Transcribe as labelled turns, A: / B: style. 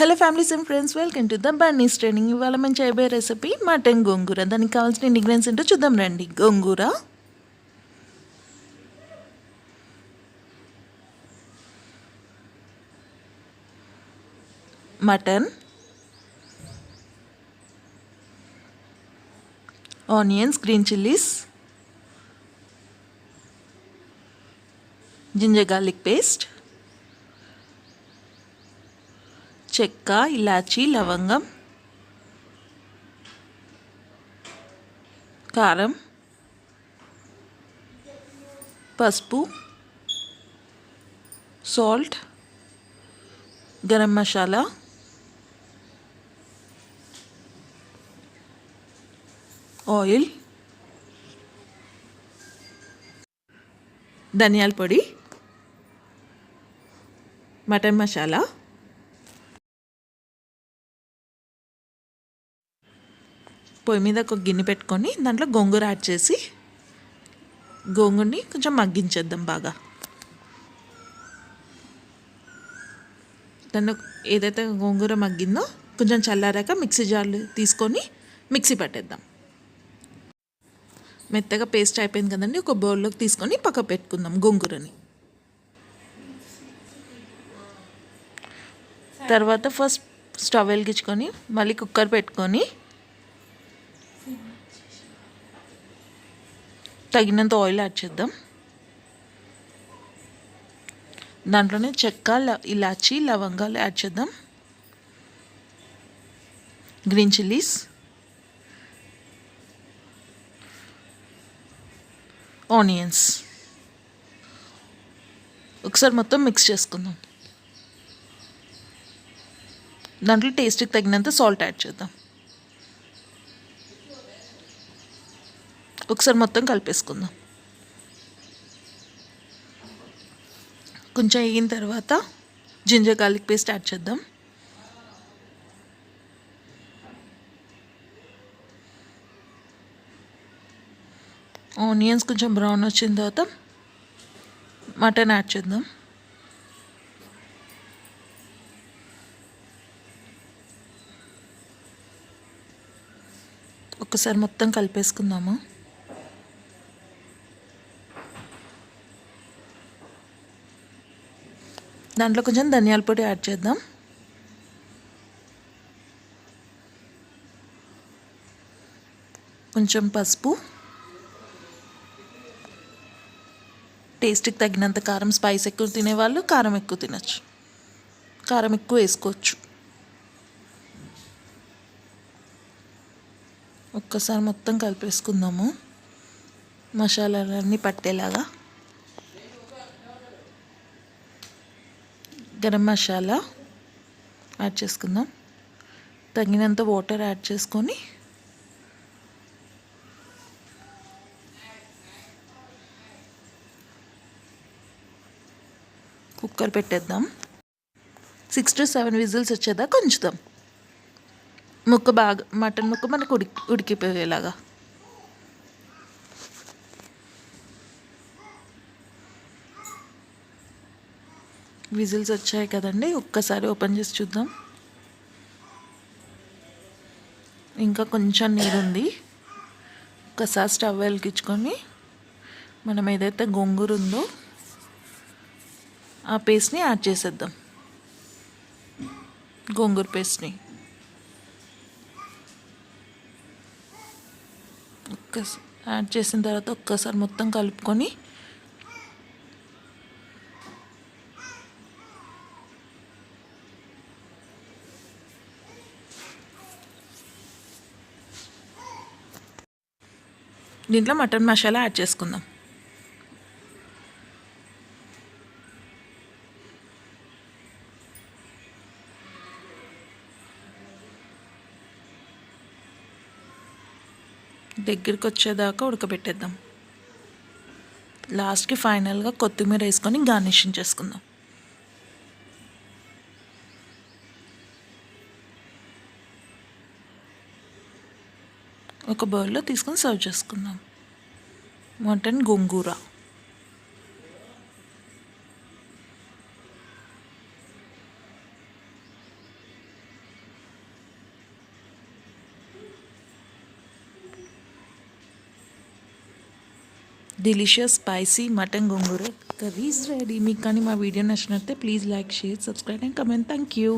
A: Hello families and friends welcome to the Bunny's training ఇవాళ మేము చేయబోయే రెసిపీ మటన్ గోంగూర. దానికి కావాల్సిన ఇంగ్రీడియంట్స్ ఏంటో చూద్దాం రండి. Gongura. Mutton onions green chillies ginger garlic paste చెక్క ఇలాచీ లవంగం కారం పసుపు సాల్ట్ గరం మసాలా ఆయిల్ ధనియాల పొడి మటన్ మసాలా పొయ్యి మీద ఒక గిన్నె పెట్టుకొని దాంట్లో గోంగూర యాడ్ చేసి గోంగూరని కొంచెం మగ్గించేద్దాం బాగా. దాన్ని ఏదైతే గోంగూర మగ్గిందో కొంచెం చల్లారాక మిక్సీ జార్లు తీసుకొని మిక్సీ పట్టేద్దాం. మెత్తగా పేస్ట్ అయిపోయింది కదండి ఒక బౌల్లోకి తీసుకొని పక్క పెట్టుకుందాం గోంగూరని. తర్వాత ఫస్ట్ స్టవ్ వెలిగించుకొని మళ్ళీ కుక్కర్ పెట్టుకొని తగినంత ఆయిల్ యాడ్ చేద్దాం. దాంట్లోనే చెక్క ల- ఇలాచి లవంగాలు యాడ్ చేద్దాం. గ్రీన్ చిల్లీస్ ఆనియన్స్ ఒకసారి మొత్తం మిక్స్ చేసుకుందాం. దాంట్లో టేస్ట్కి తగినంత సాల్ట్ యాడ్ చేద్దాం. ఒకసారి మొత్తం కలిపేసుకుందాం. కొంచెం వేగిన తర్వాత జింజర్ గార్లిక్ పేస్ట్ యాడ్ చేద్దాం. ఆనియన్స్ కొంచెం బ్రౌన్ వచ్చిన తర్వాత మటన్ యాడ్ చేద్దాం. ఒకసారి మొత్తం కలిపేసుకుందాము. దాంట్లో కొంచెం ధనియాల పొడి యాడ్ చేద్దాం. కొంచెం పసుపు. టేస్ట్కి తగినంత కారం స్పైస్ ఎక్కువ తినేవాళ్ళు కారం ఎక్కువ తినచ్చు. కారం ఎక్కువ వేసుకోవచ్చు. ఒక్కసారి మొత్తం కలిపేసుకుందాము. మసాలాలన్నీ పట్టేలాగా. గరం మసాలా యాడ్ చేసుకుందాం. తగినంత వాటర్ యాడ్ చేసుకొని కుక్కర్ పెట్టేద్దాం. సిక్స్ టు సెవెన్ విజిల్స్ వచ్చేదాకా ఉంచుదాం. ముక్క బాగా మటన్ ముక్క మనకు ఉడికి ఉడికిపోయేలాగా. విజిల్స్ వచ్చాయి కదండి. ఒక్కసారి ఓపెన్ చేసి చూద్దాం. ఇంకా కొంచెం నీరు ఉంది. ఒకసారి స్టవ్ వెలిగించుకొని మనం ఏదైతే గోంగూర ఉందో ఆ పేస్ట్ని యాడ్ చేసేద్దాం. గోంగూర పేస్ట్ని. ఒక్కసారి యాడ్ చేసిన తర్వాత ఒక్కసారి మొత్తం కలుపుకొని దీంట్లో మటన్ మసాలా యాడ్ చేసుకుందాం. దగ్గరికి వచ్చేదాకా ఉడకబెట్టేద్దాం. లాస్ట్కి ఫైనల్గా కొత్తిమీర వేసుకొని గార్నిషింగ్ చేసుకుందాం. ఒక బౌల్లో తీసుకొని సర్వ్ చేసుకుందాం. Mutton gongura. Delicious spicy mutton gongura curries ready మీకు కానీ మా వీడియో నచ్చినట్టే please like share subscribe and comment thank you